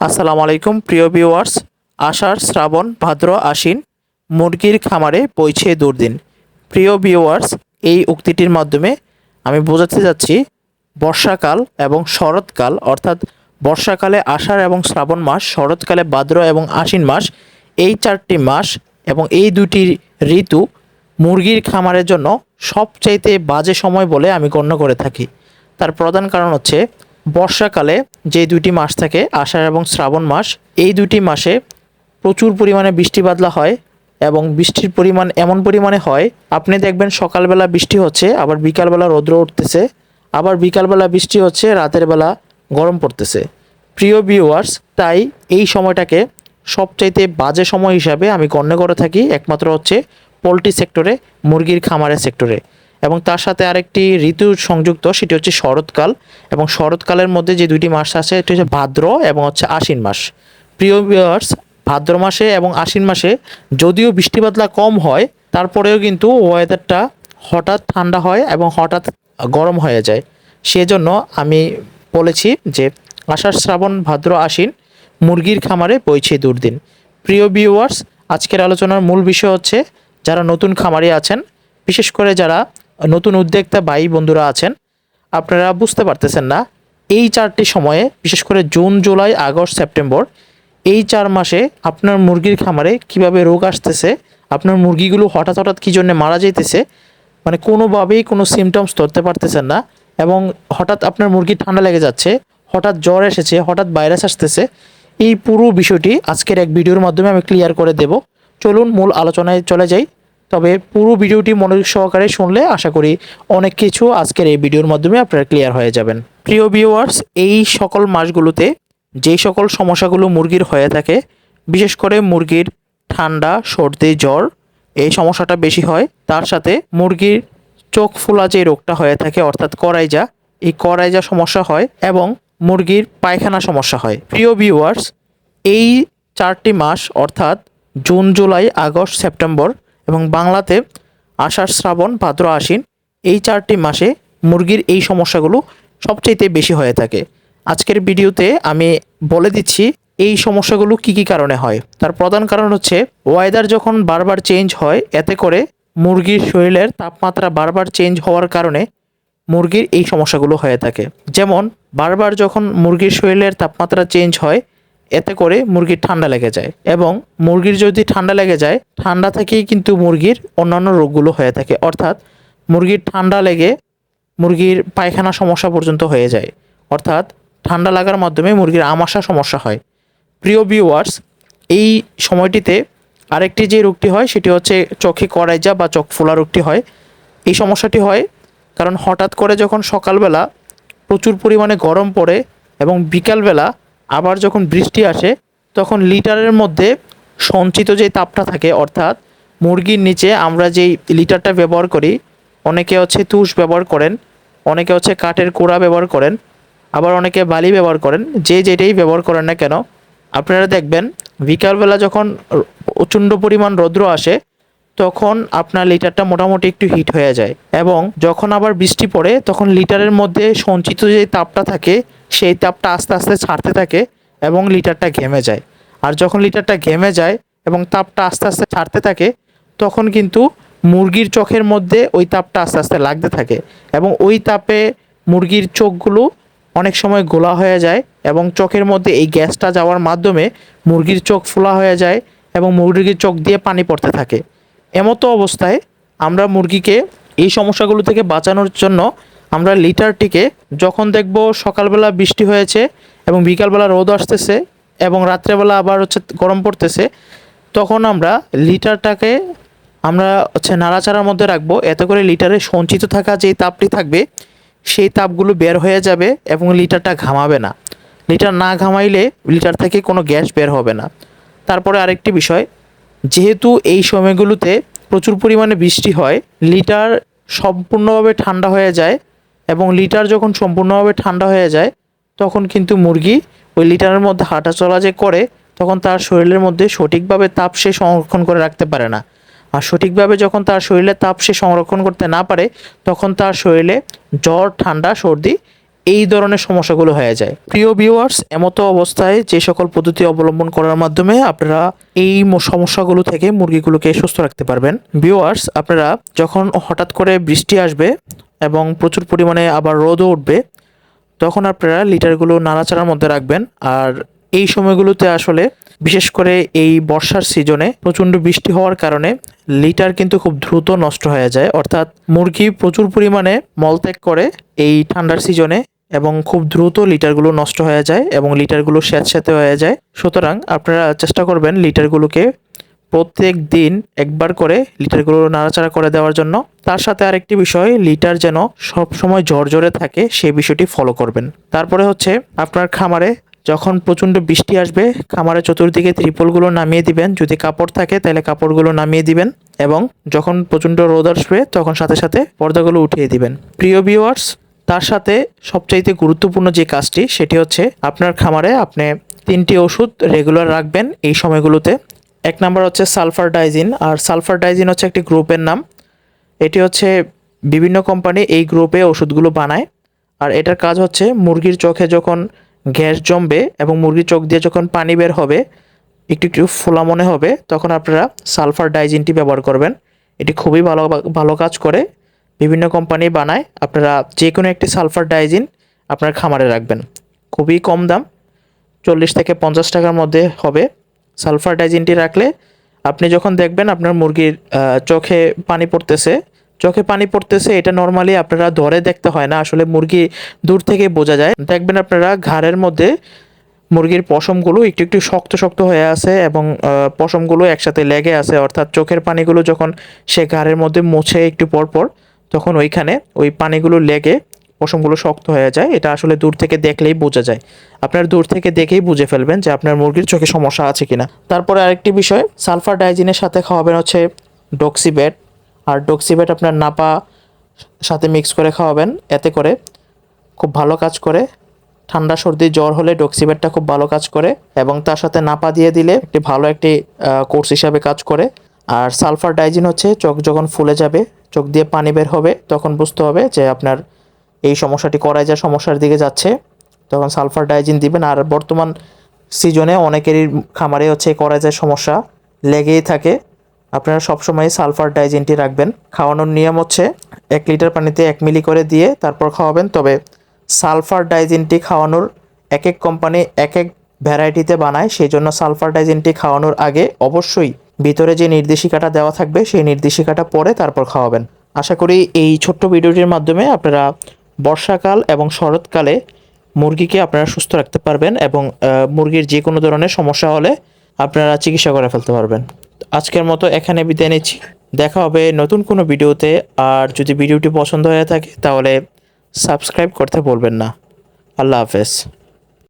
আসসালামু আলাইকুম, প্রিয় ভিউয়ার্স। আষাঢ়, শ্রাবণ, ভাদ্র, আশ্বিন মুরগির খামারে পৌঁছে দুর্দিন। প্রিয় ভিউয়ার্স, এই উক্তিটির মাধ্যমে আমি বোঝাতে যাচ্ছি বর্ষাকাল এবং শরৎকাল, অর্থাৎ বর্ষাকালে আষাঢ় এবং শ্রাবণ মাস, শরৎকালে ভাদ্র এবং আশ্বিন মাস, এই চারটি মাস এবং এই দুটি ঋতু মুরগির খামারের জন্য সবচাইতে বাজে সময় বলে আমি গণ্য করে থাকি। তার প্রধান কারণ হচ্ছে বর্ষাকালে যে দুইটি মাস থাকে, আষাঢ় এবং শ্রাবণ মাস, এই দুটি মাসে প্রচুর পরিমাণে বৃষ্টি বাদলা হয় এবং বৃষ্টির পরিমাণ এমন পরিমাণে হয়, আপনি দেখবেন সকালবেলা বৃষ্টি হচ্ছে, আবার বিকালবেলা রৌদ্র উঠতেছে, আবার বিকালবেলা বৃষ্টি হচ্ছে, রাতের বেলা গরম পড়তেছে। প্রিয় ভিউয়ার্স তাই এই সময়টাকে সবচাইতে বাজে সময় হিসাবে আমি গণ্য করে থাকি, একমাত্র হচ্ছে পোলট্রি সেক্টরে, মুরগির খামারের সেক্টরে। এবং তার সাথে আরেকটি ঋতু সংযুক্ত, সেটি হচ্ছে শরৎকাল। এবং শরৎকালের মধ্যে যে দুইটি মাস আছে, এটি হচ্ছে ভাদ্র এবং হচ্ছে আশ্বিন মাস। প্রিয় ভিউয়ার্স ভাদ্র মাসে এবং আশ্বিন মাসে যদিও বৃষ্টিপাতলা কম হয়, তারপরেও কিন্তু ওয়েদারটা হঠাৎ ঠান্ডা হয় এবং হঠাৎ গরম হয়ে যায়। সেজন্য আমি বলেছি যে আষাঢ়, শ্রাবণ, ভাদ্র, আশ্বিন মুরগির খামারে পৌঁছে দুর্দিন। প্রিয় ভিউয়ার্স আজকের আলোচনার মূল বিষয় হচ্ছে যারা নতুন খামারে আছেন, বিশেষ করে যারা নতুন উদ্যোক্তা ভাই বন্ধুরা আছেন। আপনারা বুঝতে পারতেছেন না, এই চারটি সময়ে, বিশেষ করে জুন, জুলাই, আগস্ট, সেপ্টেম্বর, এই চার মাসে আপনার মুরগির খামারে কীভাবে রোগ আসতেছে, আপনার মুরগিগুলো হঠাৎ হঠাৎ কী জন্য মারা যাইতেছে মানে কোনোভাবেই কোনো সিমটমস ধরতে পারতেছেন না এবং হঠাৎ আপনার মুরগির ঠান্ডা লেগে যাচ্ছে, হঠাৎ জ্বর এসেছে, হঠাৎ ভাইরাস আসতেছে, এই পুরো বিষয়টি আজকের এক ভিডিওর মাধ্যমে আমি ক্লিয়ার করে দেব। চলুন মূল আলোচনায় চলে যাই। তবে পুরো ভিডিওটি মনোযোগ সহকারে শুনলে আশা করি অনেক কিছু আজকের এই ভিডিওর মাধ্যমে আপনারা ক্লিয়ার হয়ে যাবেন। প্রিয় ভিউয়ার্স এই সকল মাসগুলোতে যেই সকল সমস্যাগুলো মুরগির হয়ে থাকে, বিশেষ করে মুরগির ঠান্ডা, সর্দি, জ্বর, এই সমস্যাটা বেশি হয়, তার সাথে মুরগির চোখ ফোলা যে রোগটা হয়ে থাকে, অর্থাৎ করাইজা, এই করাইজা সমস্যা হয় এবং মুরগির পায়খানা সমস্যা হয়। প্রিয় ভিউয়ার্স এই চারটি মাস, অর্থাৎ জুন, জুলাই, আগস্ট, সেপ্টেম্বর এবং বাংলাতে আষাঢ়, শ্রাবণ, ভাদ্র, আশ্বিন এই চারটি মাসে মুরগির এই সমস্যাগুলো সবচাইতে বেশি হয়ে থাকে। আজকের ভিডিওতে আমি বলে দিচ্ছি এই সমস্যাগুলো কি কি কারণে হয়। তার প্রধান কারণ হচ্ছে ওয়েদার যখন বারবার চেঞ্জ হয়, এতে করে মুরগির শরীরের তাপমাত্রা বারবার চেঞ্জ হওয়ার কারণে মুরগির এই সমস্যাগুলো হয়ে থাকে। যেমন, বারবার যখন মুরগির শরীরের তাপমাত্রা চেঞ্জ হয় এতে করে মুরগির ঠান্ডা লেগে যায় এবং মুরগির যদি ঠান্ডা লেগে যায়, ঠান্ডা থেকেই কিন্তু মুরগির অন্যান্য রোগগুলো হয়ে থাকে। অর্থাৎ মুরগির ঠান্ডা লেগে মুরগির পায়খানা সমস্যা পর্যন্ত হয়ে যায়। অর্থাৎ ঠান্ডা লাগার মাধ্যমে মুরগির আমাশা সমস্যা হয়। প্রিয় ভিউয়ার্স এই সময়টিতে আরেকটি যে রোগটি হয়, সেটি হচ্ছে চোখে করাইজা বা চোখ ফোলা রোগটি হয়। এই সমস্যাটি হয় কারণ হঠাৎ করে যখন সকালবেলা প্রচুর পরিমাণে গরম পড়ে এবং বিকালবেলা আবার যখন বৃষ্টি আসে, তখন লিটারের মধ্যে সঞ্চিত যে তাপটা থাকে, অর্থাৎ মুরগির নিচে আমরা যেই লিটারটা ব্যবহার করি, অনেকে হচ্ছে তুষ ব্যবহার করেন, অনেকে হচ্ছে কাঠের কোড়া ব্যবহার করেন, আবার অনেকে বালি ব্যবহার করেন, যে যেটাই ব্যবহার করেন না কেন, আপনারা দেখবেন বিকালবেলা যখন প্রচণ্ড পরিমাণ রৌদ্র আসে, তখন আপনার লিটারটা মোটামুটি একটু হিট হয়ে যায় এবং যখন আবার বৃষ্টি পড়ে, তখন লিটারের মধ্যে সঞ্চিত যে তাপটা থাকে সেই তাপটা আস্তে আস্তে ছাড়তে থাকে এবং লিটারটা ঘেমে যায়। আর যখন লিটারটা ঘেমে যায় এবং তাপটা আস্তে আস্তে ছাড়তে থাকে, তখন কিন্তু মুরগির চোখের মধ্যে ওই তাপটা আস্তে আস্তে লাগতে থাকে এবং ওই তাপে মুরগির চোখগুলো অনেক সময় গোলা হয়ে যায় এবং চোখের মধ্যে এই গ্যাসটা যাওয়ার মাধ্যমে মুরগির চোখ ফোলা হয়ে যায় এবং মুরগির চোখ দিয়ে পানি পড়তে থাকে। এমতো অবস্থায় আমরা মুরগিকে এই সমস্যাগুলো থেকে বাঁচানোর জন্য আমরা লিটারটিকে যখন দেখব সকালবেলা বৃষ্টি হয়েছে এবং বিকালবেলা রোদ আসতেছে এবং রাত্রেবেলা আবার হচ্ছে গরম পড়তেছে, তখন আমরা লিটারটাকে আমরা হচ্ছে নাড়াচাড়ার মধ্যে রাখব। এত করে লিটারে সঞ্চিত থাকা যেই তাপটি থাকবে, সেই তাপগুলো বের হয়ে যাবে এবং লিটারটা ঘামাবে না। লিটার না ঘামাইলে লিটার থেকে কোনো গ্যাস বের হবে না। তারপরে আরেকটি বিষয়, যেহেতু এই সময়গুলোতে প্রচুর পরিমাণে বৃষ্টি হয়, লিটার সম্পূর্ণভাবে ঠান্ডা হয়ে যায় এবং লিটার যখন সম্পূর্ণভাবে ঠান্ডা হয়ে যায়, তখন কিন্তু মুরগি ওই লিটারের মধ্যে হাঁটা চলা যে করে, তখন তার শরীরের মধ্যে সঠিকভাবে তাপ সে সংরক্ষণ করে রাখতে পারে না। আর সঠিকভাবে যখন তার শরীরে তাপ সে সংরক্ষণ করতে না পারে, তখন তার শরীরে জ্বর, ঠান্ডা, সর্দি এই ধরনের সমস্যাগুলো হয়ে যায়। প্রিয় ভিউয়ার্স এমতো অবস্থায় যে সকল পদ্ধতি অবলম্বন করার মাধ্যমে আপনারা এই সমস্যাগুলো থেকে মুরগিগুলোকে সুস্থ রাখতে পারবেন। ভিউয়ার্স আপনারা যখন হঠাৎ করে বৃষ্টি আসবে এবং প্রচুর পরিমাণে আবার রোদও উঠবে, তখন আপনারা লিটারগুলো নাড়াচাড়ার মধ্যে রাখবেন। আর এই সময়গুলোতে আসলে বিশেষ করে এই বর্ষার সিজনে প্রচণ্ড বৃষ্টি হওয়ার কারণে লিটার কিন্তু খুব দ্রুত নষ্ট হয়ে যায়। অর্থাৎ মুরগি প্রচুর পরিমাণে মলত্যাগ করে এই ঠান্ডার সিজনে এবং খুব দ্রুত লিটারগুলো নষ্ট হয়ে যায় এবং লিটারগুলো স্যাঁতস্যাঁতে হয়ে যায়। সুতরাং আপনারা চেষ্টা করবেন লিটারগুলোকে প্রত্যেক দিন একবার করে লিটারগুলো নাড়াচাড়া করে দেওয়ার জন্য। তার সাথে আরেকটি বিষয়, লিটার যেন সব সময় ঝরঝরে থাকে, সেই বিষয়টি ফলো করবেন। তারপরে হচ্ছে আপনার খামারে যখন প্রচণ্ড বৃষ্টি আসবে, খামারের চতুর্দিকে ত্রিপলগুলো নামিয়ে দিবেন। যদি কাপড় থাকে, তাহলে কাপড়গুলো নামিয়ে দিবেন এবং যখন প্রচণ্ড রোদ আসবে, তখন সাথে সাথে পর্দাগুলো উঠিয়ে দিবেন। প্রিয় ভিউয়ার্স তার সাথে সবচাইতে গুরুত্বপূর্ণ যে কাজটি, সেটি হচ্ছে আপনার খামারে আপনি তিনটি ওষুধ রেগুলার রাখবেন এই সময়গুলোতে। এক নাম্বার হচ্ছে সালফার ডাইজিন আর সালফার ডাইজিন হচ্ছে একটি গ্রুপের নাম। এটি হচ্ছে বিভিন্ন কোম্পানি এই গ্রুপে ওষুধগুলো বানায়, আর এটার কাজ হচ্ছে মুরগির চোখে যখন গ্যাস জমবে এবং মুরগির চোখ দিয়ে যখন পানি বের হবে, একটু একটু ফোলা মনে হবে, তখন আপনারা সালফার ডাইজিনটি ব্যবহার করবেন। এটি খুবই ভালো ভালো কাজ করে। বিভিন্ন কোম্পানি বানায়, আপনারা যে কোনো একটি সালফার ডাইজিন আপনার খামারে রাখবেন। খুবই কম দাম, চল্লিশ থেকে পঞ্চাশ টাকার মধ্যে হবে। সালফার ডাইজিনটি রাখলে আপনি যখন দেখবেন আপনার মুরগির চোখে পানি পড়তেছে, চোখে পানি পড়তেছে, এটা নর্মালি আপনারা ধরে দেখতে হয় না, আসলে মুরগি দূর থেকে বোঝা যায়। দেখবেন আপনারা ঘাড়ের মধ্যে মুরগির পশমগুলো একটু একটু শক্ত শক্ত হয়ে আছে এবং পশমগুলো একসাথে লেগে আছে, অর্থাৎ চোখের পানিগুলো যখন সে ঘাড়ের মধ্যে মুছে একটু পর পর তখন ওইখানে ওই পানিগুলো লেগে পশমগুলো শক্ত হয়ে যায়, এটা আসলে দূর থেকে দেখলেই বোঝা যায়। আপনার দূর থেকে দেখেই বুঝে ফেলবেন যে আপনার মুরগির চোখে সমস্যা আছে কিনা। তারপরে আরেকটি বিষয়, সালফার ডাইজিনের সাথে খাওয়াবেন হচ্ছে ডক্সিবেট আর ডক্সিবেট আপনার নাপা সাথে মিক্স করে খাওয়াবেন, এতে করে খুব ভালো কাজ করে। ঠান্ডা সর্দি, জ্বর হলে ডক্সিবেটটা খুব ভালো কাজ করে এবং তার সাথে নাপা দিয়ে দিলে একটি ভালো একটি কোর্স হিসাবে কাজ করে। আর সালফার ডাইজিন হচ্ছে চোখ যখন ফুলে যাবে, চোখ দিয়ে পানি বের হবে, তখন বুঝতে হবে যে আপনার এই সমস্যাটি করায় যা সমস্যার দিকে যাচ্ছে, তখন সালফার ডাইজিন দিবেন। আর বর্তমান সিজনে অনেকেরই খামারে হচ্ছে করায় যায় সমস্যা, লেগেই থাকে। আপনারা সবসময় সালফার ডাইজিনটি রাখবেন। খাওয়ানোর নিয়ম হচ্ছে এক লিটার পানিতে এক মিলি করে দিয়ে তারপর খাওয়াবেন। তবে সালফার ডাইজিনটি খাওয়ানোর এক এক কোম্পানি এক এক ভ্যারাইটিতে বানায়, সেই জন্য সালফার ডাইজিনটি খাওয়ানোর আগে অবশ্যই ভিতরে যে নির্দেশিকাটা দেওয়া থাকবে, সেই নির্দেশিকাটা পরে তারপর খাওয়াবেন। আশা করি এই ছোট্ট ভিডিওটির মাধ্যমে আপনারা বর্ষাকাল এবং শরৎকালে মুরগিকে আপনারা সুস্থ রাখতে পারবেন এবং মুরগির যে কোনো ধরনের সমস্যা হলে আপনারা চিকিৎসা করে ফেলতে পারবেন। আজকের মতো এখানে বিদায় নিচ্ছি। দেখা হবে নতুন কোনো ভিডিওতে। আর যদি ভিডিওটি পছন্দ হয়ে থাকে তাহলে সাবস্ক্রাইব করতে বলবেন না। আল্লাহ হাফেজ।